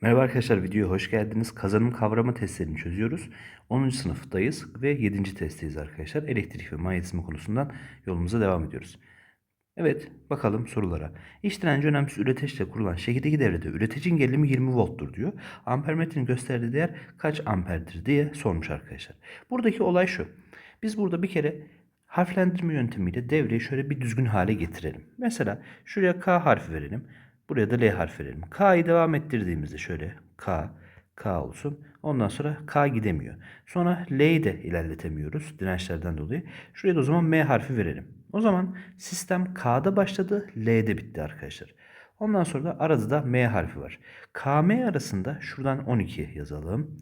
Merhaba arkadaşlar videoya hoş geldiniz. Kazanım kavrama testlerini çözüyoruz. 10. sınıftayız ve 7. testteyiz arkadaşlar. Elektrik ve manyetizma konusundan yolumuza devam ediyoruz. Evet bakalım sorulara. İç direnci önemsiz üreteçle kurulan şekildeki devrede üreticinin gerilimi 20 volttur diyor. Ampermetrenin gösterdiği değer kaç amperdir diye sormuş arkadaşlar. Buradaki olay şu. Biz burada bir kere harflendirme yöntemiyle devreyi şöyle bir düzgün hale getirelim. Mesela şuraya K harfi verelim. Buraya da L harfi verelim. K'yı devam ettirdiğimizde şöyle K, K olsun. Ondan sonra K gidemiyor. Sonra L'yi de ilerletemiyoruz dirençlerden dolayı. Şuraya da o zaman M harfi verelim. O zaman sistem K'da başladı, L'de bitti arkadaşlar. Ondan sonra da arada da M harfi var. KM arasında şuradan 12 yazalım.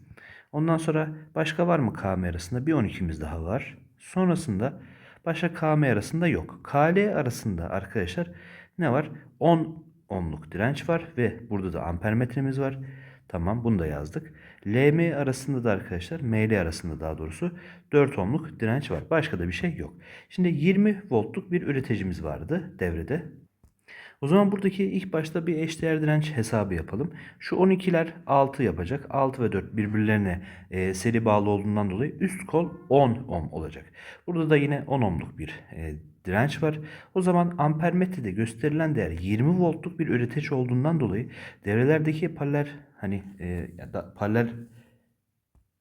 Ondan sonra başka var mı KM arasında? Bir 12'miz daha var. Sonrasında başka KM arasında yok. KL arasında arkadaşlar ne var? 10 ohmluk direnç var ve burada da ampermetremiz var. Tamam bunu da yazdık. LM arasında da arkadaşlar ML arasında daha doğrusu 4 ohmluk direnç var. Başka da bir şey yok. Şimdi 20 voltluk bir üreticimiz vardı devrede. O zaman buradaki ilk başta bir eşdeğer direnç hesabı yapalım. Şu 12'ler 6 yapacak. 6 ve 4 birbirlerine e, seri bağlı olduğundan dolayı üst kol 10 ohm olacak. Burada da yine 10 ohmluk bir e, direnç var. O zaman ampermetrede gösterilen değer 20 voltluk bir üretici olduğundan dolayı devrelerdeki paralel hani e, ya da paralel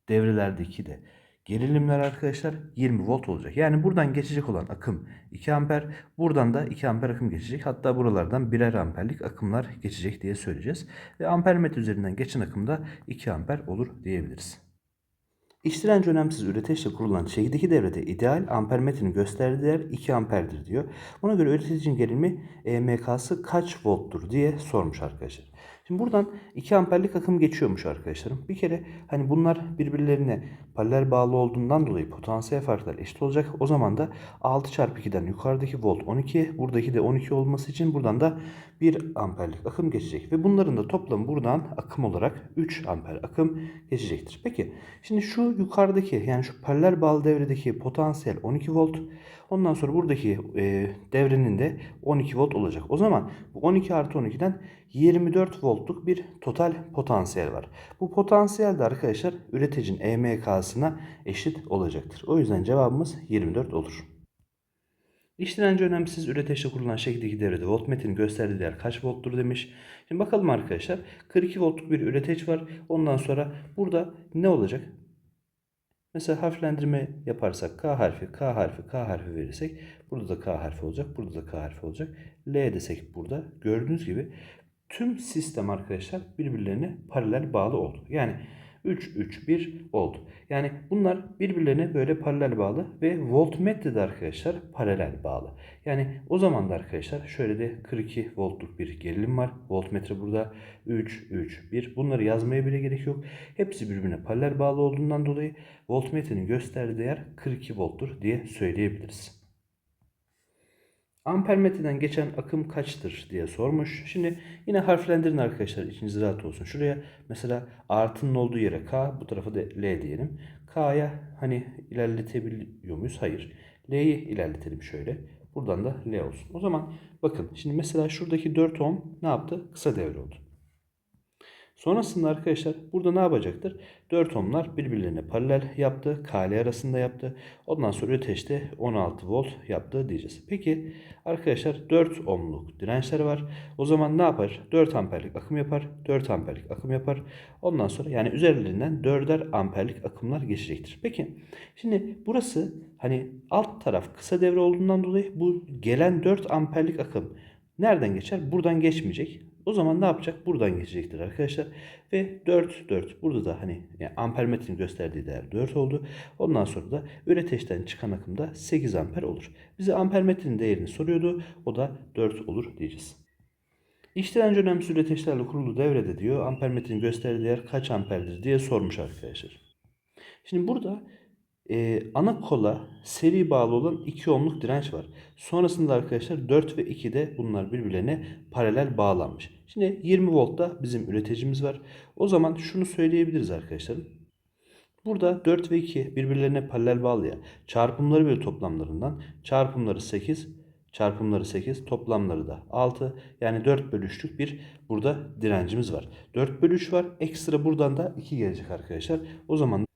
devrelerdeki de gerilimler arkadaşlar 20 volt olacak. Yani buradan geçecek olan akım 2 amper. Buradan da 2 amper akım geçecek. Hatta buralardan birer amperlik akımlar geçecek diye söyleyeceğiz. Ve ampermetre üzerinden geçen akım da 2 amper olur diyebiliriz. İç direnci önemsiz üreteçle kurulan çekirdeki devrede ideal ampermetrenin gösterdiği değer 2 amperdir diyor. Buna göre üreticinin gerilimi EMK'sı kaç volttur diye sormuş arkadaşlar. Şimdi buradan 2 amperlik akım geçiyormuş arkadaşlarım. Bir kere hani bunlar birbirlerine paralel bağlı olduğundan dolayı potansiyel farklar eşit olacak. O zaman da 6 çarpı 2'den yukarıdaki volt 12, buradaki de 12 olması için buradan da 1 amperlik akım geçecek. Ve bunların da toplamı buradan akım olarak 3 amper akım geçecektir. Peki şimdi şu yukarıdaki yani şu paralel bağlı devredeki potansiyel 12 volt. Ondan sonra buradaki e, devrenin de 12 volt olacak. O zaman bu 12 artı 12'den 24 voltluk bir total potansiyel var. Bu potansiyel de arkadaşlar üreticinin EMK'sına eşit olacaktır. O yüzden cevabımız 24 olur. İç direnci önemsiz üreteçte kurulan şekildeki devrede voltmetrenin gösterdiği değer kaç volttur demiş. Şimdi bakalım arkadaşlar 42 voltluk bir üreteç var. Ondan sonra burada ne olacak? Mesela harflendirme yaparsak K harfi, K harfi, K harfi verirsek burada da K harfi olacak, burada da K harfi olacak. L desek burada gördüğünüz gibi tüm sistem arkadaşlar birbirlerine paralel bağlı oldu. Yani 3, 3, 1 oldu. Yani bunlar birbirlerine böyle paralel bağlı ve voltmetre de arkadaşlar paralel bağlı. Yani o zaman da arkadaşlar şöyle de 42 voltluk bir gerilim var. Voltmetre burada 3, 3, 1. Bunları yazmaya bile gerek yok. Hepsi birbirine paralel bağlı olduğundan dolayı voltmetrenin gösterdiği değer 42 volttur diye söyleyebiliriz. Ampermetreden geçen akım kaçtır diye sormuş. Şimdi yine harflendirin arkadaşlar içiniz rahat olsun. Şuraya mesela artının olduğu yere K bu tarafa da L diyelim. K'ya hani ilerletebiliyor muyuz? Hayır. L'yi ilerletelim şöyle. Buradan da L olsun. O zaman bakın şimdi mesela şuradaki 4 ohm ne yaptı? Kısa devre oldu. Sonrasında arkadaşlar burada ne yapacaktır? 4 ohmlar birbirlerine paralel yaptı. KL arasında yaptı. Ondan sonra öteşte 16 volt yaptı diyeceğiz. Peki arkadaşlar 4 ohmluk dirençler var. O zaman ne yapar? 4 amperlik akım yapar. 4 amperlik akım yapar. Ondan sonra yani üzerlerinden 4'er amperlik akımlar geçecektir. Peki şimdi burası hani alt taraf kısa devre olduğundan dolayı bu gelen 4 amperlik akım nereden geçer? Buradan geçmeyecek. O zaman ne yapacak? Buradan geçecektir arkadaşlar. Ve 4, 4. Burada da hani yani ampermetrenin gösterdiği değer 4 oldu. Ondan sonra da üreteçten çıkan akımda 8 amper olur. Bize ampermetrenin değerini soruyordu. O da 4 olur diyeceğiz. İç direnci önemsiz üreteçlerle kurulu devrede diyor. Ampermetrenin gösterdiği değer kaç amperdir diye sormuş arkadaşlar. Şimdi burada e, ana kola seri bağlı olan 2 ohmluk direnç var. Sonrasında arkadaşlar 4 ve 2 de bunlar birbirlerine paralel bağlanmış. Şimdi 20 voltta bizim üreticimiz var. O zaman şunu söyleyebiliriz arkadaşlar. Burada 4 ve 2 birbirlerine paralel bağlı ya. Çarpımları ve toplamlarından çarpımları 8, Çarpımları 8, toplamları da 6. Yani 4 bölü 3'lük bir burada direncimiz var. 4 bölü 3 var. Ekstra buradan da 2 gelecek arkadaşlar. O zaman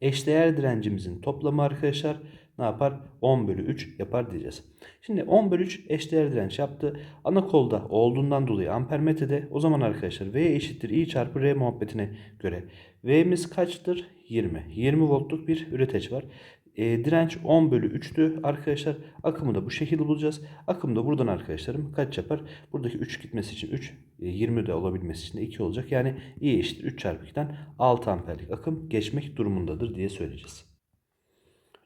eşdeğer direncimizin toplamı arkadaşlar ne yapar? 10 bölü 3 yapar diyeceğiz. Şimdi 10 bölü 3 eşdeğer direnç yaptı. Ana kolda olduğundan dolayı ampermetrede o zaman arkadaşlar V eşittir I çarpı R muhabbetine göre V'miz kaçtır? 20. 20 voltluk bir üreteç var. E, direnç 10 bölü 3'tü arkadaşlar. Akımı da bu şekilde bulacağız. Akım da buradan arkadaşlarım kaç yapar? Buradaki 3 gitmesi için 3, e, 20 de olabilmesi için de 2 olacak. Yani I eşittir 3 çarpı 2'den 6 amperlik akım geçmek durumundadır diye söyleyeceğiz.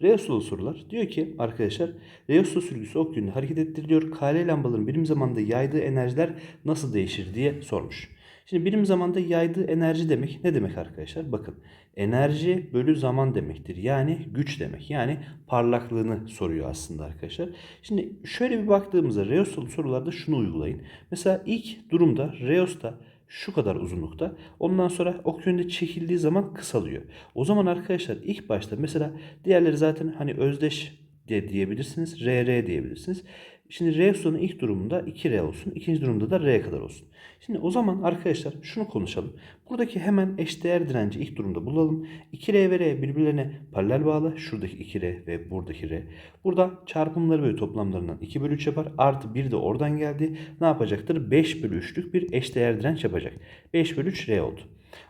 Reosolu sorular. Diyor ki arkadaşlar Reosol sürgüsü ok yönünde hareket ettiriliyor. KL lambaların birim zamanda yaydığı enerjiler nasıl değişir diye sormuş. Şimdi birim zamanda yaydığı enerji demek ne demek arkadaşlar? Bakın enerji bölü zaman demektir. Yani güç demek. Yani parlaklığını soruyor aslında arkadaşlar. Şimdi şöyle bir baktığımızda Reosol sorularda şunu uygulayın. Mesela ilk durumda Reos'ta şu kadar uzunlukta. Ondan sonra ok yönünde çekildiği zaman kısalıyor. O zaman arkadaşlar ilk başta mesela diğerleri zaten hani özdeş de diyebilirsiniz. RR diyebilirsiniz. Şimdi R sonun ilk durumunda 2R olsun. ikinci durumda da R kadar olsun. Şimdi o zaman arkadaşlar şunu konuşalım. Buradaki hemen eşdeğer direnci ilk durumda bulalım. 2R ve R birbirlerine paralel bağlı. Şuradaki 2R ve buradaki R. Burada çarpımları ve toplamlarından 2 bölü 3 yapar. Artı 1 de oradan geldi. Ne yapacaktır? 5 bölü 3'lük bir eşdeğer direnç yapacak. 5 bölü 3 R oldu.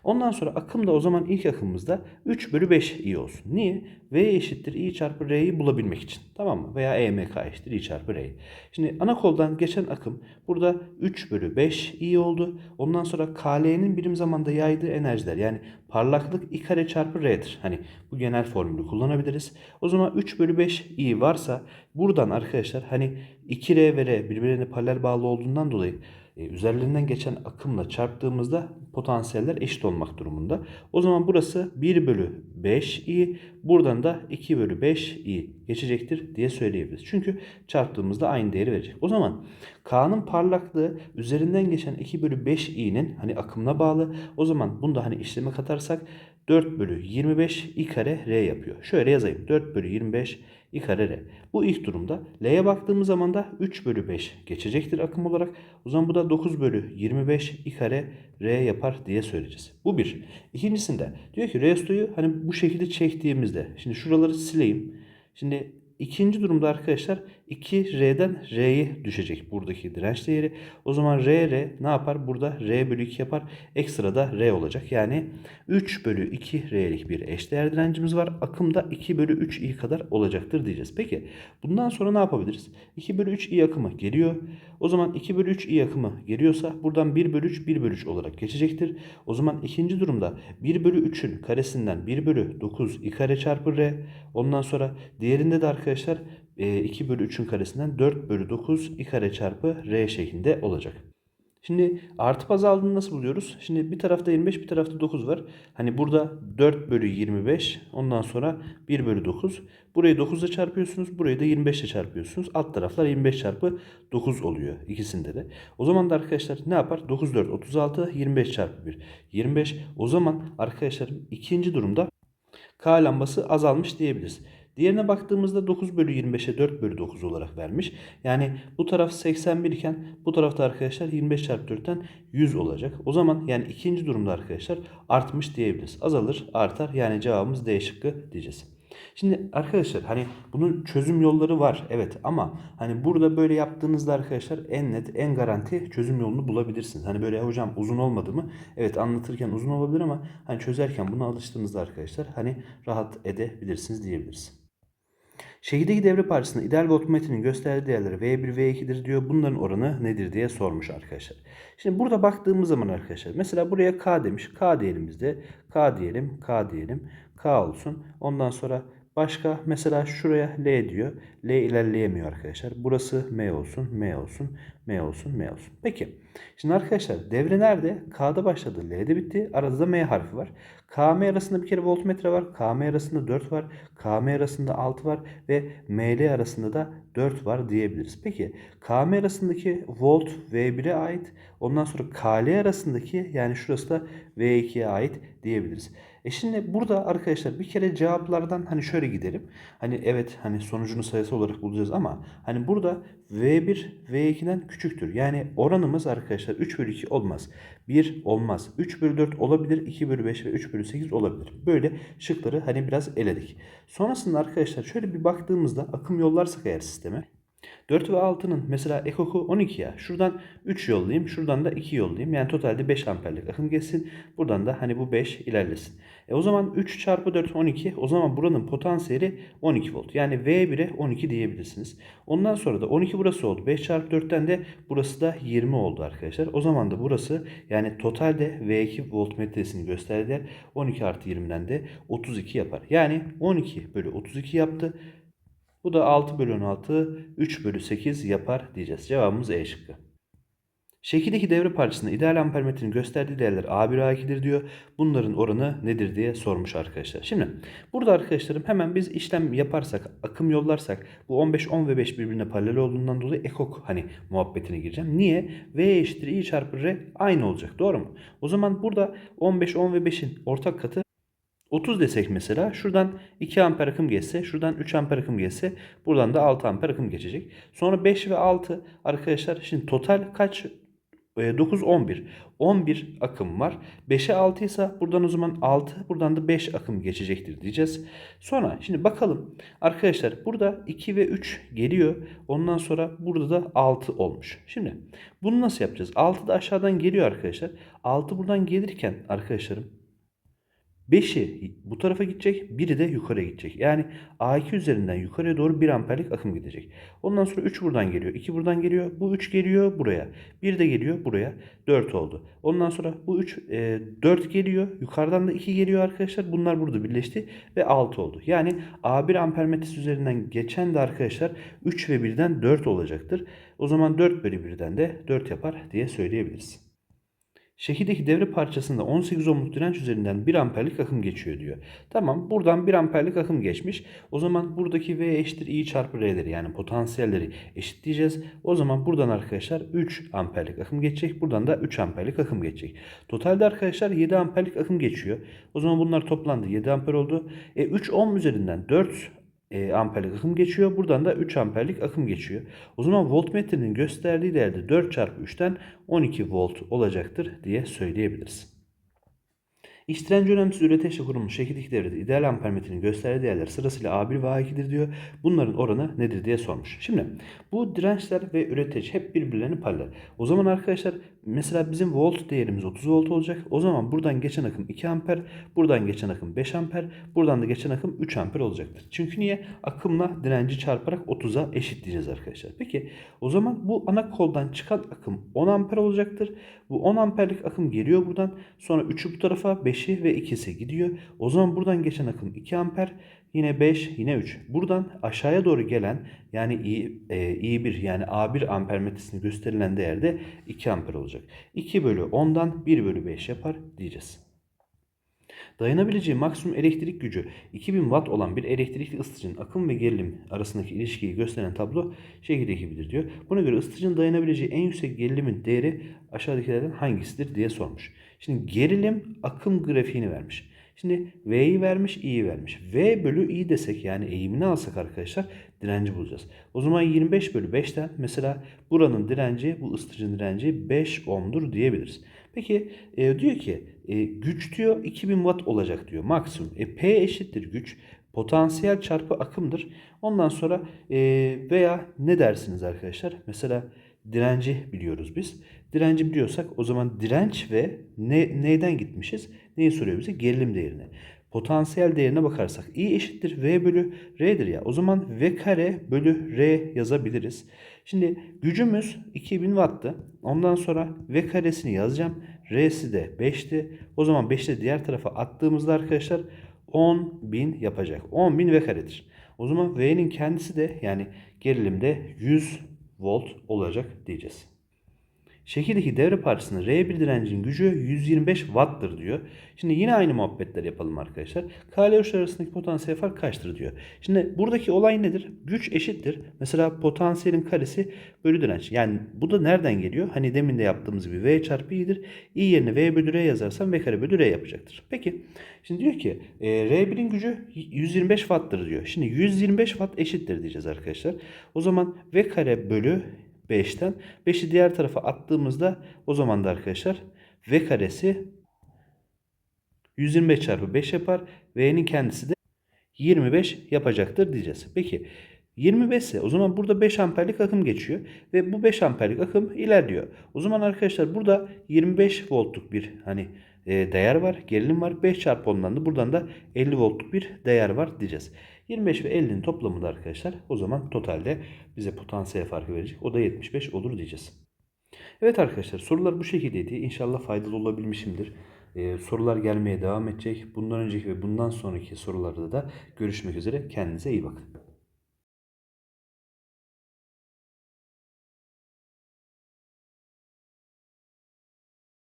Ondan sonra akım da o zaman ilk akımımızda 3 bölü 5 i olsun. Niye? V eşittir i çarpı r'yi bulabilmek için. Tamam mı? Veya EMK eşittir i çarpı r. Şimdi ana koldan geçen akım burada 3 bölü 5 i oldu. Ondan sonra KL'nin birim zamanda yaydığı enerjiler yani parlaklık i kare çarpı r'dir. Hani bu genel formülü kullanabiliriz. O zaman 3 bölü 5 i varsa buradan arkadaşlar hani 2r ve r birbirine paralel bağlı olduğundan dolayı e, üzerlerinden geçen akımla çarptığımızda potansiyeller eşit olmak durumunda. O zaman burası 1 bölü 5 i buradan da 2 bölü 5 i geçecektir diye söyleyebiliriz. Çünkü çarptığımızda aynı değeri verecek. O zaman K'nın parlaklığı üzerinden geçen 2 bölü 5 i'nin hani akımına bağlı. O zaman bunu da hani işleme katarsak 4 bölü 25 i kare r yapıyor. Şöyle yazayım. 4 bölü 25 i kare r. Bu ilk durumda. L'ye baktığımız zaman da 3 bölü 5 geçecektir akım olarak. O zaman bu da 9 bölü 25 i kare r yapar diye söyleyeceğiz. Bu bir. İkincisinde diyor ki restoyu hani bu şekilde çektiğimizde. Şimdi şuraları sileyim. Şimdi İkinci durumda arkadaşlar 2R'den R'ye düşecek buradaki direnç değeri. O zaman RR ne yapar? Burada R bölü 2 yapar. Ekstra da R olacak. Yani 3 bölü 2 R'lik bir eşdeğer direncimiz var. Akımda 2 bölü 3 I kadar olacaktır diyeceğiz. Peki bundan sonra ne yapabiliriz? 2 bölü 3 I akımı geliyor. O zaman 2 bölü 3 I akımı geliyorsa buradan 1 bölü 3 1 bölü 3 olarak geçecektir. O zaman ikinci durumda 1 bölü 3'ün karesinden 1 bölü 9 I kare çarpı R. Ondan sonra diğerinde de arkadaşlar 2 bölü 3'ün karesinden 4 bölü 9 i kare çarpı r şeklinde olacak. Şimdi artı baz aldığını nasıl buluyoruz? Şimdi bir tarafta 25 bir tarafta 9 var. Hani burada 4 bölü 25 ondan sonra 1 bölü 9. Burayı 9 ile çarpıyorsunuz. Burayı da 25 ile çarpıyorsunuz. Alt taraflar 25 çarpı 9 oluyor ikisinde de. O zaman da arkadaşlar ne yapar? 9 4 36 25 çarpı 1 25. O zaman arkadaşlarım ikinci durumda K lambası azalmış diyebiliriz. Diğerine baktığımızda 9 bölü 25'e 4 bölü 9 olarak vermiş. Yani bu taraf 81 iken bu tarafta arkadaşlar 25 çarpı 4'ten 100 olacak. O zaman yani ikinci durumda arkadaşlar artmış diyebiliriz. Azalır artar yani cevabımız D şıkkı diyeceğiz. Şimdi arkadaşlar hani bunun çözüm yolları var evet ama hani burada böyle yaptığınızda arkadaşlar en net en garanti çözüm yolunu bulabilirsiniz. Hani böyle hocam uzun olmadı mı? Evet anlatırken uzun olabilir ama hani çözerken buna alıştığınızda arkadaşlar hani rahat edebilirsiniz diyebiliriz. Şehirdeki devre parçasında ideal voltmetrenin gösterdiği değerleri V1, V2'dir diyor. Bunların oranı nedir diye sormuş arkadaşlar. Şimdi burada baktığımız zaman arkadaşlar mesela buraya K demiş. K diyelim bizde. K diyelim, K diyelim. K olsun. Ondan sonra başka mesela şuraya L diyor. L ilerleyemiyor arkadaşlar. Burası M olsun, M olsun, M olsun, M olsun. Peki. Şimdi arkadaşlar devre nerede? K'da başladı, L'de bitti. Arada da M harfi var. KM arasında bir kere voltmetre var. KM arasında 4 var. KM arasında 6 var. Ve ML arasında da 4 var diyebiliriz. Peki KM arasındaki volt V1'e ait. Ondan sonra KL arasındaki yani şurası da V2'ye ait diyebiliriz. E şimdi burada arkadaşlar bir kere cevaplardan hani şöyle gidelim. Hani evet hani sonucunu sayısı olarak bulacağız ama hani burada V1 V2'den küçüktür. Yani oranımız arkadaşlar 3 bölü 2 olmaz. 1 olmaz. 3 bölü 4 olabilir. 2 bölü 5 ve 3 bölü 8 olabilir. Böyle şıkları hani biraz eledik. Sonrasında arkadaşlar şöyle bir baktığımızda akım yollarsak eğer sisteme 4 ve 6'nın mesela ekoku 12 ya. Şuradan 3 yollayayım. Şuradan da 2 yollayayım. Yani totalde 5 amperlik akım geçsin. Buradan da hani bu 5 ilerlesin. E o zaman 3 çarpı 4 12. O zaman buranın potansiyeli 12 volt. Yani V1'e 12 diyebilirsiniz. Ondan sonra da 12 burası oldu. 5 çarpı 4'ten de burası da 20 oldu arkadaşlar. O zaman da burası yani totalde V2 voltmetresini gösterdiler. 12 artı 20'den de 32 yapar. Yani 12 bölü 32 yaptı. Bu da 6 bölü 16, 3 bölü 8 yapar diyeceğiz. Cevabımız E şıkkı. Şekildeki devre parçasında ideal ampermetrenin gösterdiği değerler A1 A2'dir diyor. Bunların oranı nedir diye sormuş arkadaşlar. Şimdi burada arkadaşlarım hemen biz işlem yaparsak, akım yollarsak bu 15, 10 ve 5 birbirine paralel olduğundan dolayı ekok hani muhabbetine gireceğim. Niye? V eşittir I çarpı R aynı olacak. Doğru mu? O zaman burada 15, 10 ve 5'in ortak katı 30 desek mesela şuradan 2 amper akım geçse şuradan 3 amper akım geçse buradan da 6 amper akım geçecek. Sonra 5 ve 6 arkadaşlar şimdi total kaç? E, 9 11. 11 akım var. 5'e 6 ise buradan o zaman 6 buradan da 5 akım geçecektir diyeceğiz. Sonra şimdi bakalım arkadaşlar burada 2 ve 3 geliyor. Ondan sonra burada da 6 olmuş. Şimdi bunu nasıl yapacağız? 6 da aşağıdan geliyor arkadaşlar. 6 buradan gelirken arkadaşlarım 5'i bu tarafa gidecek, biri de yukarıya gidecek. Yani A2 üzerinden yukarıya doğru 1 amperlik akım gidecek. Ondan sonra 3 buradan geliyor, 2 buradan geliyor, bu 3 geliyor buraya. 1 de geliyor buraya, 4 oldu. Ondan sonra bu 3, e, 4 geliyor, yukarıdan da 2 geliyor arkadaşlar. Bunlar burada birleşti ve 6 oldu. Yani A1 ampermetresi üzerinden geçen de arkadaşlar 3 ve 1'den 4 olacaktır. O zaman 4 bölü 1'den de 4 yapar diye söyleyebiliriz. Şekildeki devre parçasında 18 ohmluk direnç üzerinden 1 amperlik akım geçiyor diyor. Tamam buradan 1 amperlik akım geçmiş. O zaman buradaki V eşittir I çarpı R'leri yani potansiyelleri eşitleyeceğiz. O zaman buradan arkadaşlar 3 amperlik akım geçecek. Buradan da 3 amperlik akım geçecek. Totalde arkadaşlar 7 amperlik akım geçiyor. O zaman bunlar toplandı 7 amper oldu. E 3 ohm üzerinden 4 e, amperlik akım geçiyor. Buradan da 3 amperlik akım geçiyor. O zaman voltmetrenin gösterdiği değerde 4 çarpı 3'ten 12 volt olacaktır diye söyleyebiliriz. İç direnci önemsiz üreteçle kurulmuş şekildeki devrede ideal ampermetrenin gösterdiği değerler sırasıyla A1 ve A2'dir diyor. Bunların oranı nedir diye sormuş. Şimdi bu dirençler ve üreteç hep birbirlerini paralel. O zaman arkadaşlar mesela bizim volt değerimiz 30 volt olacak. O zaman buradan geçen akım 2 amper, buradan geçen akım 5 amper, buradan da geçen akım 3 amper olacaktır. Çünkü niye? Akımla direnci çarparak 30'a eşitleyeceğiz arkadaşlar. Peki o zaman bu ana koldan çıkan akım 10 amper olacaktır. Bu 10 amperlik akım geliyor buradan. Sonra 3'ü bu tarafa 5'i ve 2'si gidiyor. O zaman buradan geçen akım 2 amper. Yine 5 yine 3. Buradan aşağıya doğru gelen yani I, e, I1 yani A1 ampermetresini gösterilen değerde 2 amper olacak. 2 bölü 10'dan 1 bölü 5 yapar diyeceğiz. Dayanabileceği maksimum elektrik gücü 2000 watt olan bir elektrikli ısıtıcının akım ve gerilim arasındaki ilişkiyi gösteren tablo şekilde gibidir diyor. Buna göre ısıtıcının dayanabileceği en yüksek gerilimin değeri aşağıdakilerden hangisidir diye sormuş. Şimdi gerilim akım grafiğini vermiş. Şimdi V'yi vermiş, i'yi vermiş. V bölü i desek yani eğimini alsak arkadaşlar direnci bulacağız. O zaman 25 bölü 5'ten mesela buranın direnci, bu ısıtıcının direnci 5 ohm'dur diyebiliriz. Peki e, diyor ki e, güç diyor 2000 watt olacak diyor maksimum. E, P eşittir güç. Potansiyel çarpı akımdır. Ondan sonra e, veya ne dersiniz arkadaşlar? Mesela direnci biliyoruz biz. Direnci biliyorsak o zaman direnç ve ne, neyden gitmişiz? Neyi soruyor bize? Gerilim değerine. Potansiyel değerine bakarsak I eşittir V bölü R'dir ya. O zaman V kare bölü R yazabiliriz. Şimdi gücümüz 2000 watt'tı. Ondan sonra V karesini yazacağım. R'si de 5'ti. O zaman 5'te diğer tarafa attığımızda arkadaşlar 10.000 yapacak. 10.000 V karedir. O zaman V'nin kendisi de yani gerilimde 100 volt olacak diyeceğiz. Şekildeki devre parçasının R1 direncinin gücü 125 watt'tır diyor. Şimdi yine aynı muhabbetler yapalım arkadaşlar. K arasındaki potansiyel fark kaçtır diyor. Şimdi buradaki olay nedir? Güç eşittir. Mesela potansiyelin karesi bölü direnç. Yani bu da nereden geliyor? Hani demin de yaptığımız gibi V çarpı i'dir. i yerine V bölü R yazarsam V kare bölü R yapacaktır. Peki şimdi diyor ki e, R1'in gücü 125 watt'tır diyor. Şimdi 125 watt eşittir diyeceğiz arkadaşlar. O zaman V kare bölü 5'ten 5'i diğer tarafa attığımızda o zaman da arkadaşlar V karesi 125 çarpı 5 yapar. V'nin kendisi de 25 yapacaktır diyeceğiz. Peki 25 ise o zaman burada 5 amperlik akım geçiyor ve bu 5 amperlik akım ilerliyor. O zaman arkadaşlar burada 25 voltluk bir hani e, değer var, gerilim var. 5 çarpı ondan da buradan da 50 voltluk bir değer var diyeceğiz. 25 ve 50'nin toplamı da arkadaşlar o zaman totalde bize potansiyel farkı verecek. O da 75 olur diyeceğiz. Evet arkadaşlar sorular bu şekildeydi. İnşallah faydalı olabilmişimdir. Ee, sorular gelmeye devam edecek. Bundan önceki ve bundan sonraki sorularda da görüşmek üzere. Kendinize iyi bakın.